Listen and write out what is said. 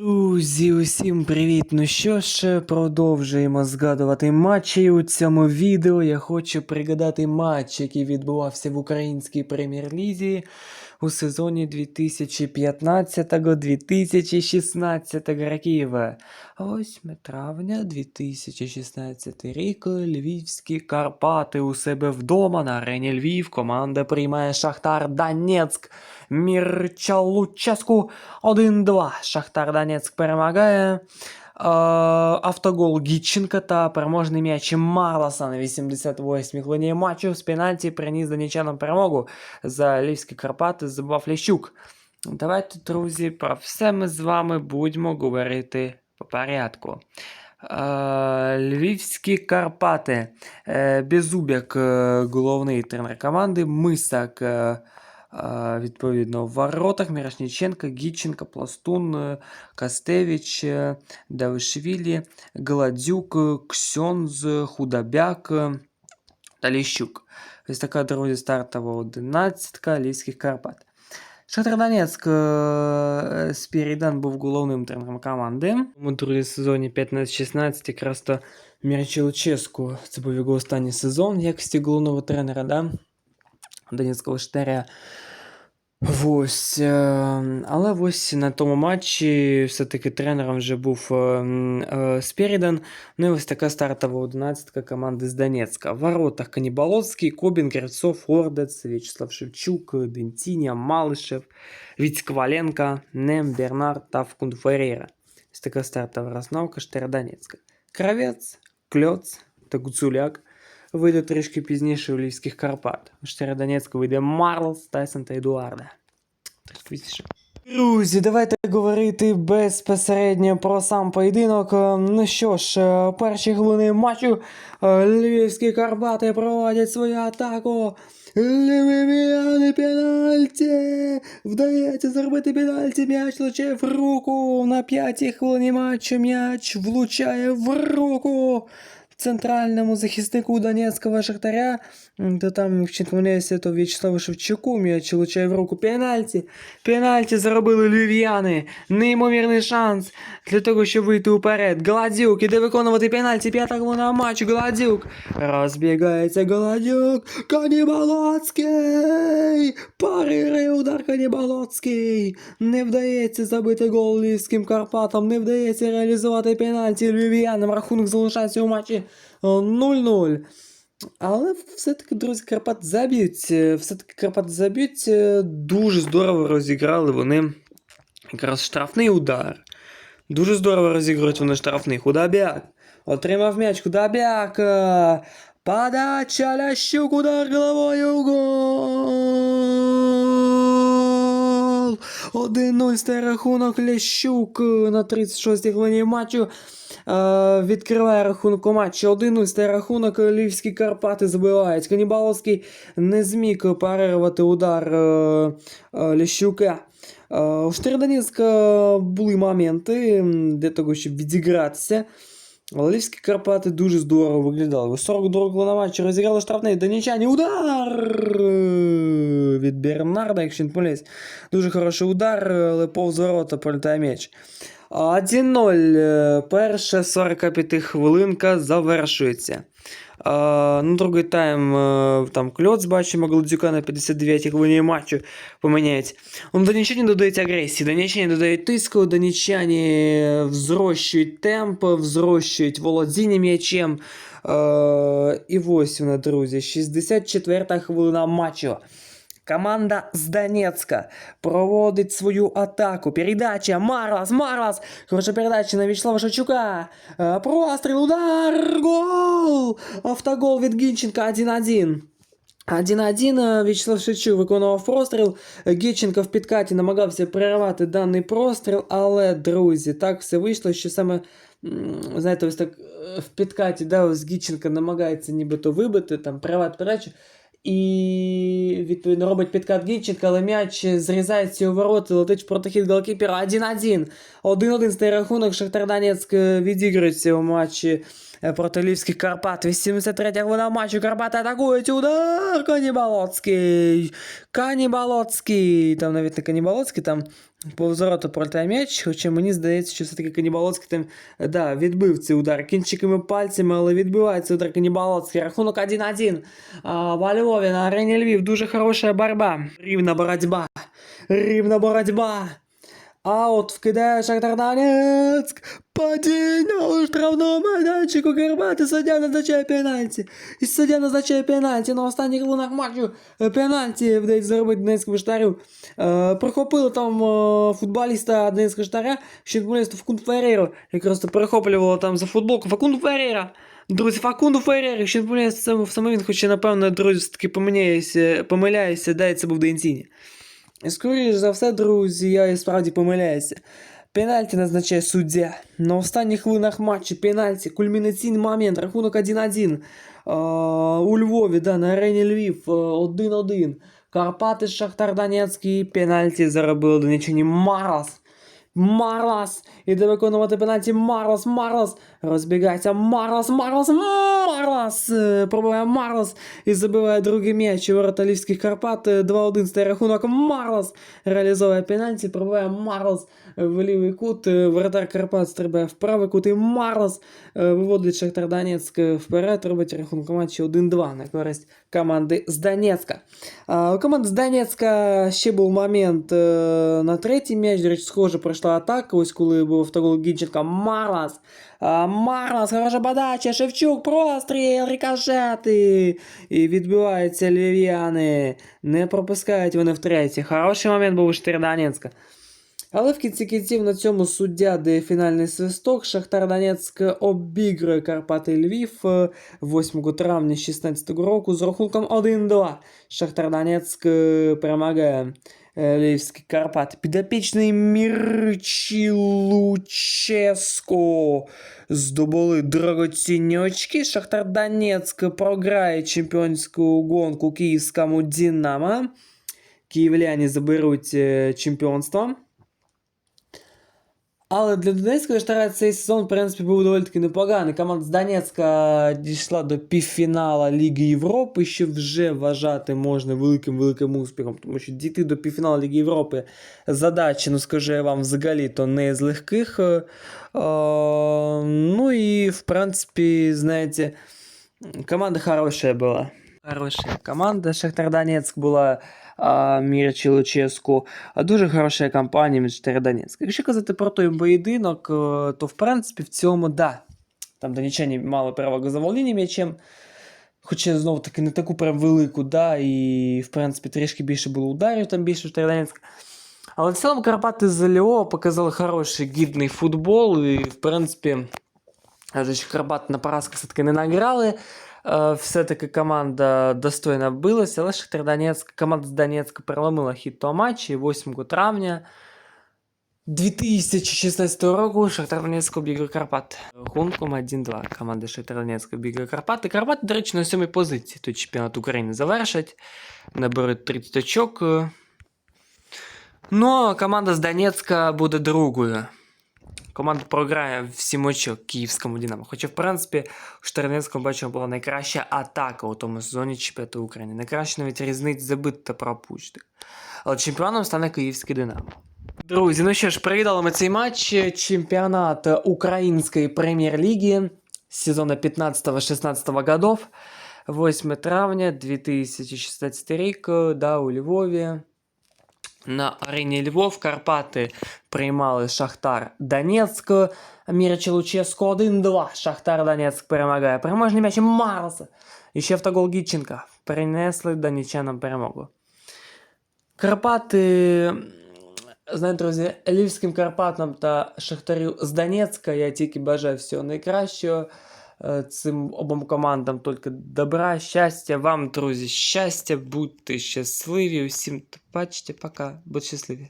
Ooh. Друзі, усім привіт! Ну що ж, продовжуємо згадувати матчі. У цьому відео я хочу пригадати матч, який відбувався в українській прем'єр-лізі у сезоні 2015-2016 років. 8 травня 2016 рік. Львівські Карпати у себе вдома на арені Львів. Команда приймає Шахтар Донецьк. Мірча Луческу 1-2. Шахтар Донецьк перемагає. Е, Автогол Гітченка та переможний м'яч Марласа на 88-й хвилині матчу з пенальті приніс донечанам перемогу за Львівські Карпати забував Лещук. Давайте, друзі, про все ми з вами будемо говорити по порядку. Е, Львівські Карпати. Е, Беззубяк, е, головний тренер команди, Мисак, е, е, Відповідно, в воротах, Мірошніченко, Гітченко, Пластун, е, Кастевич, е, Давишвілі, Гладзюк, е, Ксьонз, Худобяк е, та Ліщук. Ось така, друзі, стартова одинадцятка Львівських Карпат. Шахтар Донецьк Спірідан був головним тренером команди. У другому сезоні 15-16 якраз то Мірчі Луческу. Це був його останній сезон якості головного тренера, да? Донецького Штаря. Ось, е, але ось на тому матчі все-таки тренером вже був е, м, е, Спірідан. Ну і ось така стартова одинадцятка команди з Донецька. В воротах Канібаловський, Кобін, Кривцов, Ордець, В'ячеслав Шевчук, Дентіня, Малишев, Віцькваленка, Нем, Бернард та Фкунферейра. Ось така стартова розновка Штера Донецька. Кравець, Кльоц та Гуцуляк вийде трішки пізніше у Львівських Карпат. У Штера Донецька вийде Марлс, Тайсон та Едуарда. Трішки пізніше. Друзі, давайте говорити безпосередньо про сам поєдинок. Ну що ж, е, перші хвилини матчу е, Львівські Карпати проводять свою атаку. Львів'яни пенальті! Вдається зробити пенальті, м'яч влучає в руку. На п'ятій хвилині матчу м'яч влучає в руку центральному захиснику Донецького Шахтаря. То там, не помиляюся, то В'ячеславу Шевчуку м'яч влучає в руку пенальті. Пенальті заробили львів'яни. Неймовірний шанс для того, щоб вийти уперед. Гладюк іде виконувати пенальті. П'ята хвилина матчу. Гладюк. Розбігається Гладюк. Канібалоцький. Парирує удар Канібалоцький. Не вдається забити гол Львівським Карпатам. Не вдається реалізувати пенальті львів'янам. Рахунок залишається у матчі е, 0-0. Але все-таки, друзі, Карпат заб'ють. е, Все-таки Карпат заб'ють. е, Дуже здорово розіграли вони якраз штрафний удар. Дуже здорово розігрують вони штрафний. Худобяк. Отримав м'яч. Худобяк. е, Подача Лящук, удар головою. Гол! 1-0 стає рахунок Лящук е, на 36-й хвилині матчу. Е, відкриває рахунок у матчі 1-0 стає рахунок. Львівські Карпати забивають. Канібаловський не зміг парирувати удар е, Лящука. У Штирдонецька були моменти для того, щоб відігратися. Львівські Карпати дуже здорово виглядали. 42 го на матчі розіграли штрафний донічані Удар від Бернарда, якщо не помиляюсь. Дуже хороший удар, але повз ворота політає м'яч. 1-0. Е, Перша 45 хвилинка завершується. А, ну, другий тайм е, там Кльоц бачимо, Гладзюка на 59-й хвилині матчу поміняють. Ну, донічані додають агресії, донічані додають тиску, донічані взрощують темп, взрощують володіння м'ячем. Е, і ось вона, друзі, 64-та хвилина матчу. Команда з Донецька проводить свою атаку. Передача. Марлас, Марлас. Хороша передача на Вячеслава Шевчука. Е, Простріл, удар, гол! Автогол від Гінченка 1-1. 1-1 е, В'ячеслав Шевчук виконував простріл. Гіченко в підкаті намагався перервати даний простріл, але, друзі, так все вийшло, що саме, м, знаєте, ось так е, в підкаті, да, ось Гіченко намагається нібито вибити, там, перервати передачу. І відповідно робить підкат Гіченка, але м'яч зрізається у ворота, летить в протихід голкіпера 1-1. 1-1 стає рахунок. Шахтар Донецьк е, відігрується у матчі е, проти Львівських Карпат. 83 хвилина матчу. Карпати атакують. Удар! Канібалоцький! Канібалоцький! Там навіть не Канібалоцький, там повз ворота проти м'яч, хоча мені здається, що все-таки Канібалоцький там да, відбив цей удар кінчиками пальцями, але відбивається удар Канібалоцький. Рахунок 1-1. А, во Львові на арені Львів дуже хороша боротьба. Рівна боротьба. Рівна боротьба. Аут вкидає Шахтар Донецьк. Падіння у штрафному майданчику Карпати. Суддя назначає пенальті. І суддя назначає пенальті на останніх хвилинах матчу. Е, Пенальті вдається зробити Донецькому штарю. Е, прихопили там е, футболіста Донецького штаря, ще футболіста Факунду Феррейру, якраз то перехоплювало там за футболку Факунду Феррейра. Друзі, Факунду Феррейра, не помиляюся, саме, він, хоча, напевно, друзі, все-таки помиляюся, дай це був Денціні. І скоріш за все, друзі, я і справді помиляюся. Пенальті назначає суддя. На останніх хвилинах матчу пенальті, кульмінаційний момент, рахунок 1-1. У Львові, да, на арені Львів е, 1-1. Карпати, Шахтар Донецький, пенальті заробили донеччині Марлас. Марлас! Іде виконувати пенальті Марлас, Марлас! Розбігається Марлас, Марлас, Марлас! Е, Пробиває Марлас і забиває другий м'яч у ворота Карпат. Е, 2-1 стає рахунок Марлас! Реалізовує пенальті, пробиває Марлас в лівий кут. Е, Воротар Карпат стрибає в правий кут і Марлас е, виводить Шахтар Донецьк вперед, робить рахунок матчі 1-2 на користь команди з Донецька. А, у команди з Донецька ще був момент е, на третій м'яч. До схоже, пройшла атака. Ось коли був автогол Гінченка. Марлас. Марлас, хороша подача, Шевчук, простріл, рикошети. І відбиваються львів'яни. Не пропускають вони втретє. Хороший момент був у Донецька. Але в кінці кінців на цьому суддя дає фінальний свисток. Шахтар Донецьк обігрує Карпати Львів е, 8 травня 2016 року з рахунком 1-2. Шахтар Донецьк е, перемагає е, Львівський Карпат. Підопічний Мірчі Луческо здобули дорогоцінні очки. Шахтар Донецьк програє чемпіонську гонку київському Динамо. Київляні заберуть е, чемпіонство. Але для Донецького Штара цей сезон, в принципі, був доволі таки непоганий. Команда з Донецька дійшла до півфінала Ліги Європи, що вже вважати можна великим-великим успіхом, тому що дійти до півфіналу Ліги Європи задача, ну скажу я вам, взагалі, то не з легких. Е, е, ну і, в принципі, знаєте, команда хорошая була. Хорошая команда. Шахтар Донецьк була а, Мірчі Луческу. Дуже хороша від Шахтар Донецьк. Якщо казати про той поєдинок, е, то в принципі в цьому да. Там донеччані мали перевагу за володінням м'ячем. Хоча знову таки не таку прям велику, да, і в принципі трішки більше було ударів, там більше Шахтар Донецьк. Але в цілому Карпати з ЛО показали хороший гідний футбол, і в принципі, Карпати на поразки все-таки не награли. Е, Все-таки команда достойно билася, але Шахтар Донецьк, команда з Донецька переломила хід того матчу і 8 травня 2016 року Шахтар Донецьк обігрує Карпат. Рахунком 1-2 команда Шахтар Донецьк обігрує Карпати. Карпати, до речі, на сьомій позиції. Тут чемпіонат України завершать. Наберуть 30 очок. Ну, а команда з Донецька буде другою. Команда програє в 7 очок київському Динамо. Хоча, в принципі, у Штарнецькому бачимо була найкраща атака у тому сезоні чемпіонату України. Найкраще навіть різниць забит та пропущених. Але чемпіоном стане київський Динамо. Друзі, ну що ж, привітали ми цей матч. Чемпіонат Української прем'єр-ліги сезону 15-16 годов. 8 травня 2016 рік, да, у Львові. На арені Львов Карпати приймали Шахтар Донецьк. Мірчі Луческо 1-2. Шахтар Донецьк перемагає. Переможний м'яч Марлса. І ще автогол Гітченка. Принесли донеччанам перемогу. Карпати. Знаєте, друзі, Львівським Карпатам та Шахтарю з Донецька я тільки бажаю всього найкращого. Е, Цим обом командам тільки добра, щастя. Вам, друзі, щастя, будьте щасливі. Усім бачите, пока. Будьте щасливі.